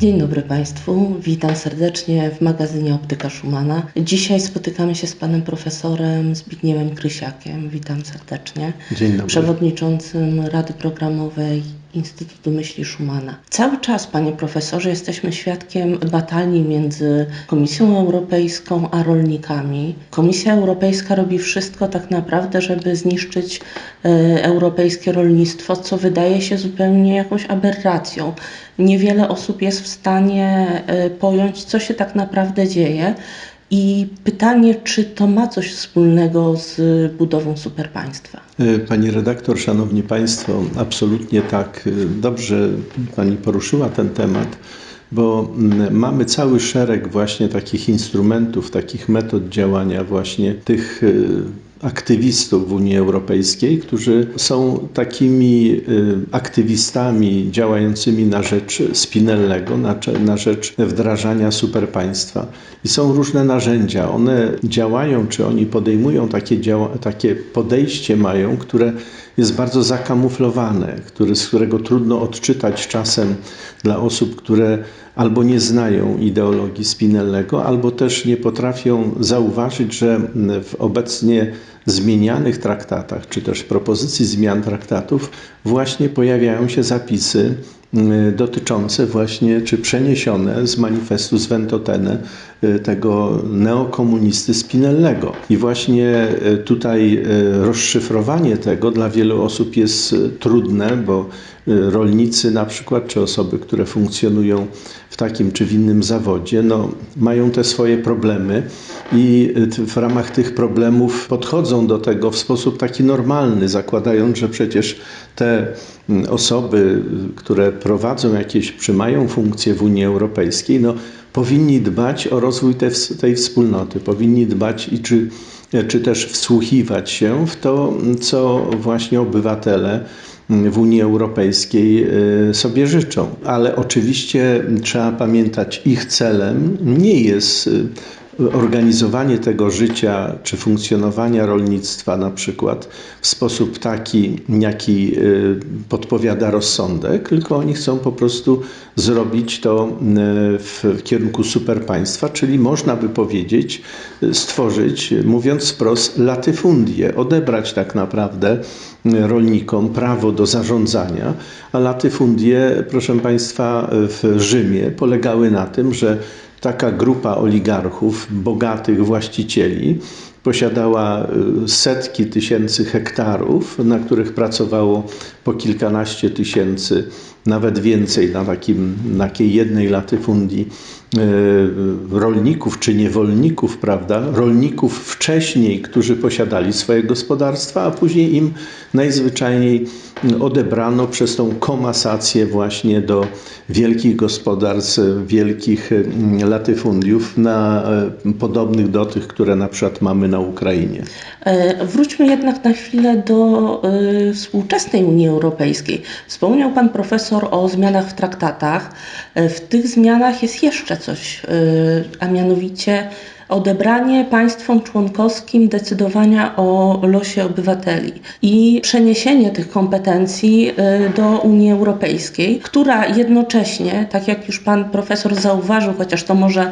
Dzień dobry Państwu, witam serdecznie w magazynie Optyka Szumana. Dzisiaj spotykamy się z panem profesorem Zbigniewem Krysiakiem. Witam serdecznie. Dzień dobry. Przewodniczącym Rady Programowej Instytutu Myśli Szumana. Cały czas, panie profesorze, jesteśmy świadkiem batalii między Komisją Europejską a rolnikami. Komisja Europejska robi wszystko tak naprawdę, żeby zniszczyć e, europejskie rolnictwo, co wydaje się zupełnie jakąś aberracją. Niewiele osób jest w stanie e, pojąć, co się tak naprawdę dzieje. I pytanie, czy to ma coś wspólnego z budową superpaństwa? E, Pani redaktor, szanowni państwo, absolutnie tak. E, Dobrze pani poruszyła ten temat, bo mm, mamy cały szereg właśnie takich instrumentów, takich metod działania właśnie tych e, aktywistów w Unii Europejskiej, którzy są takimi y, aktywistami działającymi na rzecz Spinellego, na, rzecz wdrażania superpaństwa. I są różne narzędzia. One działają, czy oni podejmują takie, takie podejście mają, które jest bardzo zakamuflowane, który, z którego trudno odczytać czasem dla osób, które albo nie znają ideologii Spinellego, albo też nie potrafią zauważyć, że w obecnie zmienianych traktatach, czy też propozycji zmian traktatów, właśnie pojawiają się zapisy y, dotyczące właśnie, czy przeniesione z manifestu z Ventotene y, tego neokomunisty Spinellego. I właśnie y, tutaj y, rozszyfrowanie tego dla wielu osób jest trudne, bo rolnicy na przykład, czy osoby, które funkcjonują w takim czy w innym zawodzie, no, mają te swoje problemy i y, w ramach tych problemów podchodzą do tego w sposób taki normalny, zakładając, że przecież te mm, osoby, y, które prowadzą jakieś, czy mają funkcje w Unii Europejskiej, no, powinni dbać o rozwój te, tej wspólnoty, powinni dbać i czy, czy też wsłuchiwać się w to, co właśnie obywatele w Unii Europejskiej y, sobie życzą. Ale oczywiście trzeba pamiętać, ich celem nie jest y, organizowanie tego życia czy funkcjonowania rolnictwa na przykład w sposób taki, jaki y, podpowiada rozsądek, tylko oni chcą po prostu zrobić to y, w kierunku superpaństwa, czyli można by powiedzieć y, stworzyć, mówiąc wprost, latyfundię, odebrać tak naprawdę rolnikom prawo do zarządzania, a latyfundie, proszę Państwa, w Rzymie polegały na tym, że taka grupa oligarchów, bogatych właścicieli, posiadała y, setki tysięcy hektarów, na których pracowało po kilkanaście tysięcy, nawet więcej na, takim, na takiej jednej latyfundii y, rolników czy niewolników, prawda? Rolników wcześniej, którzy posiadali swoje gospodarstwa, a później im najzwyczajniej odebrano przez tą komasację właśnie do wielkich gospodarstw, wielkich mm, latyfundiów, na, e, podobnych do tych, które na przykład mamy na Ukrainie. E, Wróćmy jednak na chwilę do e, współczesnej Unii Europejskiej. Wspomniał Pan Profesor o zmianach w traktatach. E, W tych zmianach jest jeszcze coś, a mianowicie odebranie państwom członkowskim decydowania o losie obywateli i przeniesienie tych kompetencji do Unii Europejskiej, która jednocześnie, tak jak już Pan Profesor zauważył, chociaż to może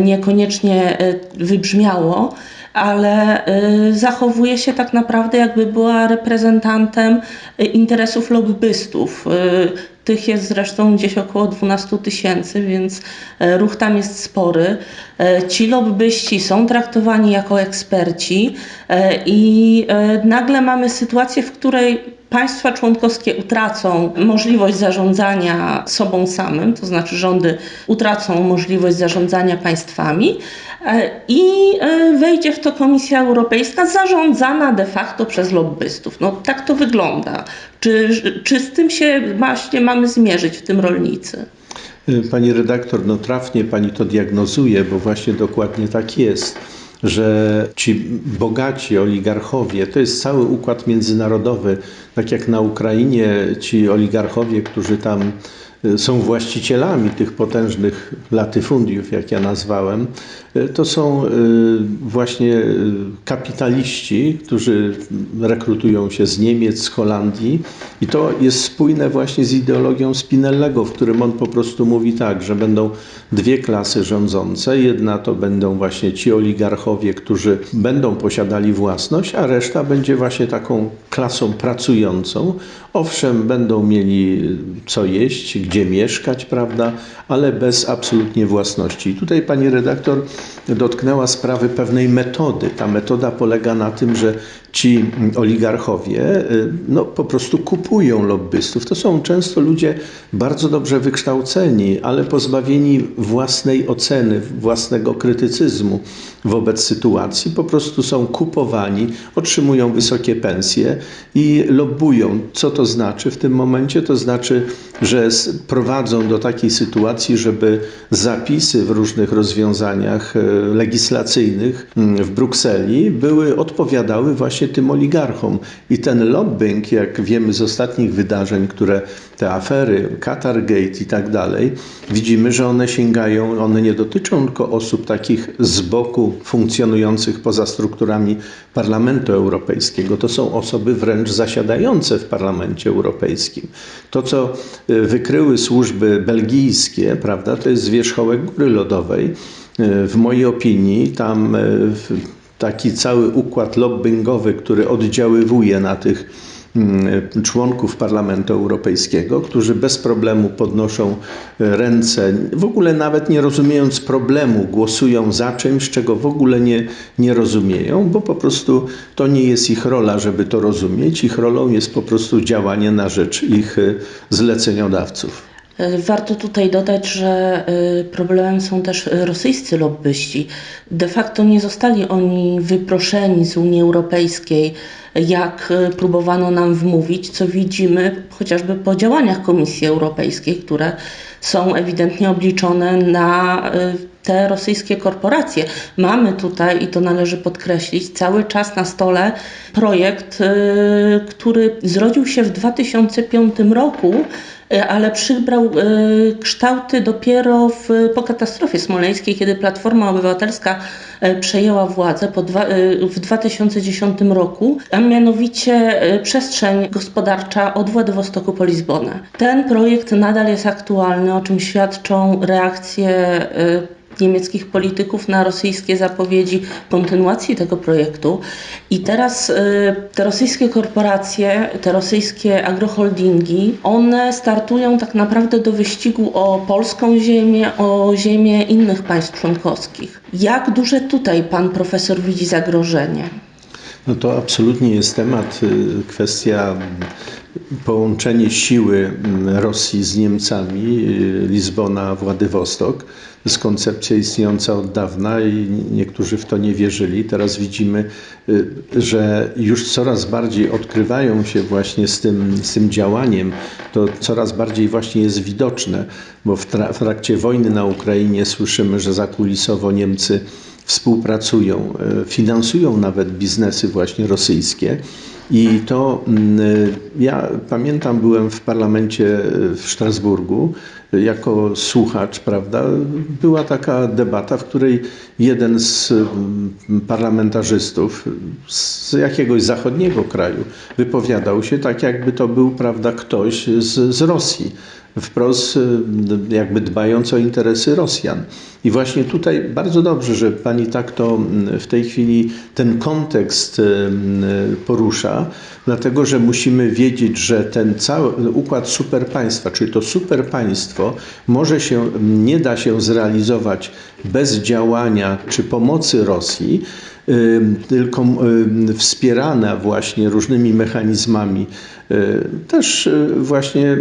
niekoniecznie wybrzmiało, ale y, zachowuje się tak naprawdę, jakby była reprezentantem y, interesów lobbystów. Y, Tych jest zresztą gdzieś około 12 tysięcy, więc ruch tam jest spory. Ci lobbyści są traktowani jako eksperci i nagle mamy sytuację, w której państwa członkowskie utracą możliwość zarządzania sobą samym, to znaczy rządy utracą możliwość zarządzania państwami e, i e, wejdzie w to Komisja Europejska zarządzana de facto przez lobbystów. No tak to wygląda. Czy, czy z tym się właśnie mamy zmierzyć w tym rolnicy? Pani redaktor, no trafnie pani to diagnozuje, bo właśnie dokładnie tak jest, że ci bogaci oligarchowie, to jest cały układ międzynarodowy, tak jak na Ukrainie ci oligarchowie, którzy tam y, są właścicielami tych potężnych latyfundiów, jak ja nazwałem, to są y, właśnie kapitaliści, którzy rekrutują się z Niemiec, z Holandii i to jest spójne właśnie z ideologią Spinellego, w którym on po prostu mówi tak, że będą dwie klasy rządzące. Jedna to będą właśnie ci oligarchowie, którzy będą posiadali własność, a reszta będzie właśnie taką klasą pracującą. Owszem, będą mieli co jeść, gdzie mieszkać, prawda, ale bez absolutnie własności. I tutaj pani redaktor dotknęła sprawy pewnej metody. Ta metoda polega na tym, że ci oligarchowie y, no, po prostu kupują lobbystów. To są często ludzie bardzo dobrze wykształceni, ale pozbawieni własnej oceny, własnego krytycyzmu wobec sytuacji. Po prostu są kupowani, otrzymują wysokie pensje i lobbują. Co to znaczy w tym momencie? To znaczy, że prowadzą do takiej sytuacji, żeby zapisy w różnych rozwiązaniach y, legislacyjnych mm, w Brukseli były odpowiadały właśnie właśnie tym oligarchom. I ten lobbying, jak wiemy z ostatnich wydarzeń, które te afery, Qatargate i tak dalej, widzimy, że one sięgają, one nie dotyczą tylko osób takich z boku funkcjonujących poza strukturami Parlamentu Europejskiego. To są osoby wręcz zasiadające w Parlamencie Europejskim. To, co y, wykryły służby belgijskie, prawda, to jest zwierzchołek góry lodowej. Y, w mojej opinii tam y, taki cały układ lobbingowy, który oddziaływuje na tych mm, członków Parlamentu Europejskiego, którzy bez problemu podnoszą ręce, w ogóle nawet nie rozumiejąc problemu, głosują za czymś, czego w ogóle nie, nie rozumieją, bo po prostu to nie jest ich rola, żeby to rozumieć. Ich rolą jest po prostu działanie na rzecz ich y, zleceniodawców. E, warto tutaj dodać, że e, problemem są też rosyjscy lobbyści. De facto nie zostali oni wyproszeni z Unii Europejskiej, jak e, próbowano nam wmówić, co widzimy chociażby po działaniach Komisji Europejskiej, które są ewidentnie obliczone na te rosyjskie korporacje. Mamy tutaj, i to należy podkreślić, cały czas na stole projekt, który zrodził się w 2005 roku ale przybrał e, kształty dopiero w, po katastrofie smoleńskiej, kiedy Platforma Obywatelska e, przejęła władzę dwa, w 2010 roku, a mianowicie przestrzeń gospodarcza od Władywostoku po Lizbonę. Ten projekt nadal jest aktualny, o czym świadczą reakcje niemieckich polityków na rosyjskie zapowiedzi kontynuacji tego projektu. I teraz y, te rosyjskie korporacje, te rosyjskie agroholdingi, one startują tak naprawdę do wyścigu o polską ziemię, o ziemię innych państw członkowskich. Jak duże tutaj pan profesor widzi zagrożenie? No to absolutnie jest temat, y, kwestia połączenie siły Rosji z Niemcami, y, Lizbona, Władywostok. To jest koncepcja istniejąca od dawna i niektórzy w to nie wierzyli. Teraz widzimy, y, że już coraz bardziej odkrywają się właśnie z tym, z tym działaniem. To coraz bardziej właśnie jest widoczne, bo w, tra w trakcie wojny na Ukrainie słyszymy, że zakulisowo Niemcy współpracują, y, finansują nawet biznesy właśnie rosyjskie. I to mm, ja pamiętam, byłem w parlamencie w Strasburgu jako słuchacz, prawda? Była taka debata, w której jeden z mm, parlamentarzystów z jakiegoś zachodniego kraju wypowiadał się tak, jakby to był, prawda, ktoś z, z Rosji wprost y, jakby dbając o interesy Rosjan. I właśnie tutaj bardzo dobrze, że pani tak to w tej chwili ten kontekst y, porusza, dlatego że musimy wiedzieć, że ten cały układ superpaństwa, czyli to superpaństwo może się, nie da się zrealizować bez działania czy pomocy Rosji, tylko wspierana właśnie różnymi mechanizmami, y, też y, właśnie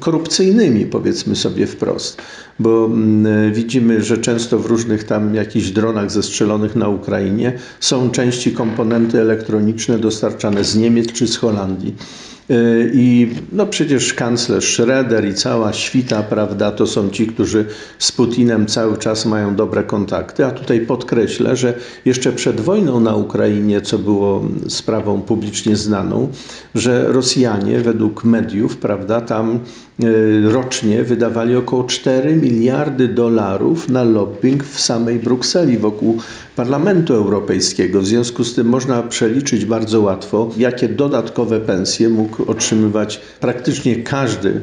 korupcyjnymi, powiedzmy sobie wprost. Bo mm, widzimy, że często w różnych tam jakichś dronach zestrzelonych na Ukrainie są części komponenty elektroniczne dostarczane z Niemiec czy z Holandii. Y, I no przecież kanclerz Schroeder i cała świta, prawda, to są ci, którzy z Putinem cały czas mają dobre kontakty. A tutaj podkreślę, że jeszcze przed wojną na Ukrainie, co było sprawą publicznie znaną, że Rosjanie według mediów, prawda, tam y, rocznie wydawali około 4 miliardy dolarów na lobbying w samej Brukseli wokół Parlamentu Europejskiego. W związku z tym można przeliczyć bardzo łatwo, jakie dodatkowe pensje mógł otrzymywać praktycznie każdy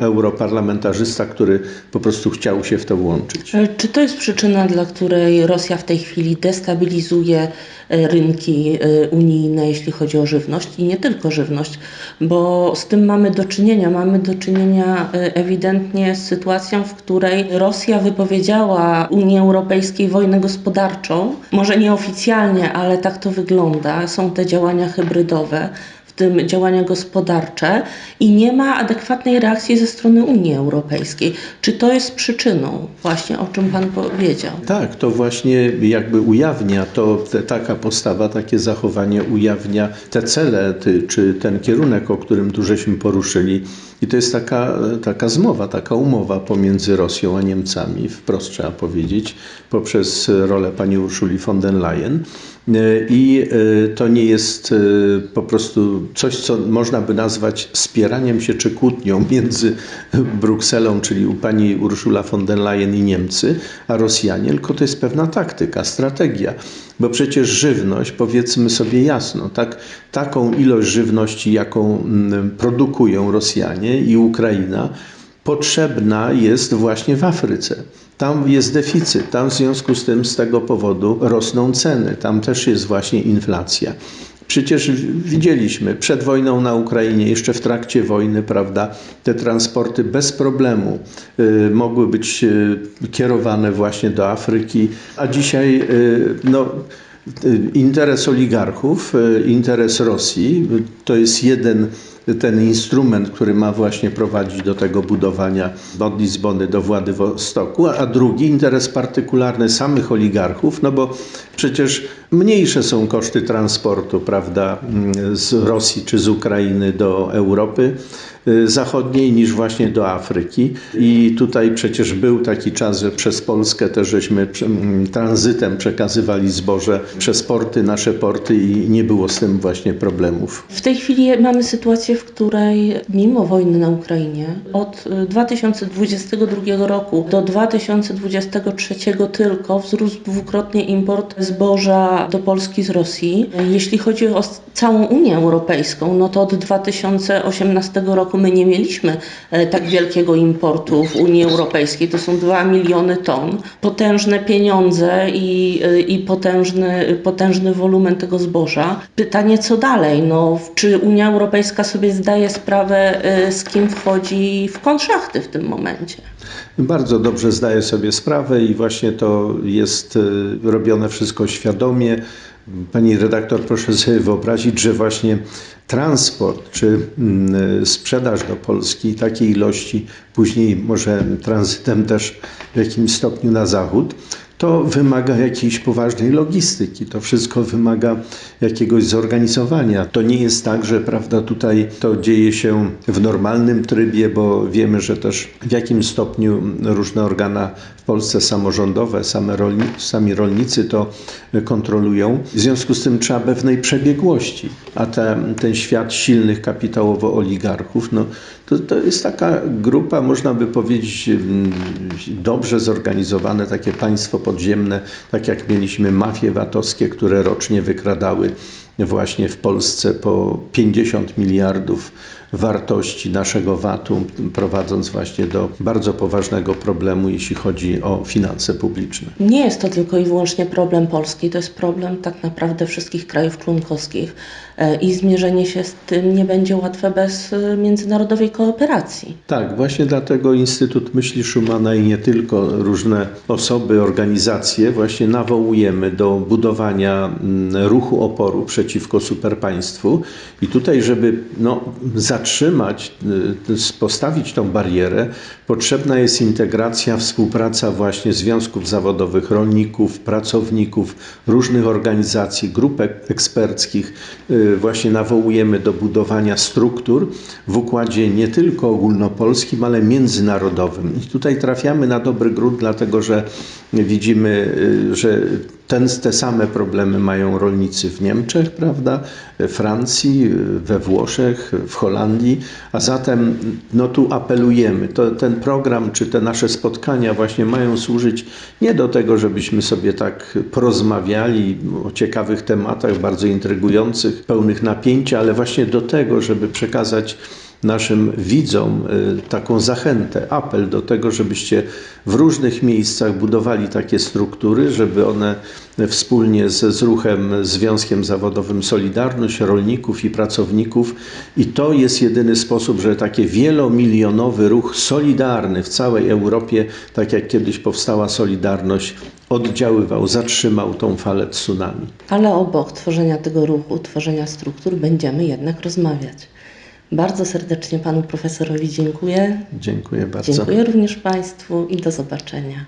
europarlamentarzysta, który po prostu chciał się w to włączyć. E, czy to jest przyczyna, dla której Rosja w tej chwili destabilizuje e, rynki e, unijne, jeśli chodzi o żywność i nie tylko żywność, bo z tym mamy do czynienia. Mamy do czynienia ewidentnie z sytuacją, w której Rosja wypowiedziała Unii Europejskiej wojnę gospodarczą. Może nieoficjalnie, ale tak to wygląda. Są te działania hybrydowe tym działania gospodarcze i nie ma adekwatnej reakcji ze strony Unii Europejskiej. Czy to jest przyczyną właśnie, o czym Pan powiedział? Tak, to właśnie jakby ujawnia to, te, taka postawa, takie zachowanie ujawnia te cele, ty, czy ten kierunek, o którym tu żeśmy poruszyli. I to jest taka, taka zmowa, taka umowa pomiędzy Rosją a Niemcami, wprost trzeba powiedzieć, poprzez rolę pani Urszuli von der Leyen. E, I e, to nie jest e, po prostu coś, co można by nazwać spieraniem się czy kłótnią między Brukselą, czyli u pani Urszula von der Leyen i Niemcy, a Rosjanie, tylko to jest pewna taktyka, strategia. Bo przecież żywność, powiedzmy sobie jasno, tak, taką ilość żywności, jaką mm, produkują Rosjanie i Ukraina, potrzebna jest właśnie w Afryce. Tam jest deficyt, tam w związku z tym z tego powodu rosną ceny, tam też jest właśnie inflacja. Przecież widzieliśmy przed wojną na Ukrainie, jeszcze w trakcie wojny, prawda, te transporty bez problemu y, mogły być y, kierowane właśnie do Afryki, a dzisiaj y, no, interes oligarchów, interes Rosji to jest jeden ten instrument, który ma właśnie prowadzić do tego budowania od Lizbony do Władywostoku, a drugi interes partykularny samych oligarchów, no bo przecież mniejsze są koszty transportu, prawda, z Rosji czy z Ukrainy do Europy Y, zachodniej niż właśnie do Afryki. I tutaj przecież był taki czas, że przez Polskę też żeśmy tranzytem przekazywali zboże przez porty, nasze porty i nie było z tym właśnie problemów. W tej chwili mamy sytuację, w której mimo wojny na Ukrainie od 2022 y, roku do 2023 tylko wzrósł dwukrotnie import zboża do Polski z Rosji. Jeśli chodzi o całą Unię Europejską, no to od 2018 roku my nie mieliśmy e, tak wielkiego importu w Unii Europejskiej. To są 2 miliony ton. Potężne pieniądze i, e, i potężny, potężny wolumen tego zboża. Pytanie, co dalej? No, czy Unia Europejska sobie zdaje sprawę, e, z kim wchodzi w kontrszachty w tym momencie? Bardzo dobrze zdaję sobie sprawę i właśnie to jest robione wszystko świadomie. Pani redaktor, proszę sobie wyobrazić, że właśnie transport czy mm, sprzedaż do Polski takiej ilości, później może tranzytem też w jakimś stopniu na zachód, to wymaga jakiejś poważnej logistyki, to wszystko wymaga jakiegoś zorganizowania. To nie jest tak, że prawda, tutaj to dzieje się w normalnym trybie, bo wiemy, że też w jakim stopniu różne organa w Polsce samorządowe, same sami rolnicy to kontrolują. W związku z tym trzeba pewnej przebiegłości, a te, ten świat silnych kapitałowo oligarchów, no, to, to jest taka grupa, można by powiedzieć, mm, dobrze zorganizowane, takie państwo podziemne, tak jak mieliśmy mafie VAT-owskie, które rocznie wykradały właśnie w Polsce po 50 miliardów wartości naszego VAT-u, prowadząc właśnie do bardzo poważnego problemu, jeśli chodzi o finanse publiczne. Nie jest to tylko i wyłącznie problem Polski, to jest problem tak naprawdę wszystkich krajów członkowskich e, i zmierzenie się z tym nie będzie łatwe bez e, międzynarodowej kooperacji. Tak, właśnie dlatego Instytut Myśli Schumana i nie tylko różne osoby, organizacje właśnie nawołujemy do budowania mm, ruchu oporu przeciwko superpaństwu i tutaj, żeby no, za zatrzymać, y, postawić tą barierę, potrzebna jest integracja, współpraca właśnie związków zawodowych, rolników, pracowników, różnych organizacji, grup ek- eksperckich. Y, Właśnie nawołujemy do budowania struktur w układzie nie tylko ogólnopolskim, ale międzynarodowym. I tutaj trafiamy na dobry grunt, dlatego że widzimy, y, że ten, te same problemy mają rolnicy w Niemczech, prawda, Francji, we Włoszech, w Holandii, a zatem no tu apelujemy. To, ten program czy te nasze spotkania właśnie mają służyć nie do tego, żebyśmy sobie tak porozmawiali o ciekawych tematach, bardzo intrygujących, pełnych napięcia, ale właśnie do tego, żeby przekazać naszym widzom y, taką zachętę, apel do tego, żebyście w różnych miejscach budowali takie struktury, żeby one wspólnie z, z ruchem, Związkiem Zawodowym Solidarność, rolników i pracowników i to jest jedyny sposób, że taki wielomilionowy ruch solidarny w całej Europie, tak jak kiedyś powstała Solidarność, oddziaływał, zatrzymał tą falę tsunami. Ale obok tworzenia tego ruchu, tworzenia struktur będziemy jednak rozmawiać. Bardzo serdecznie panu profesorowi dziękuję. Dziękuję bardzo. Dziękuję również państwu i do zobaczenia.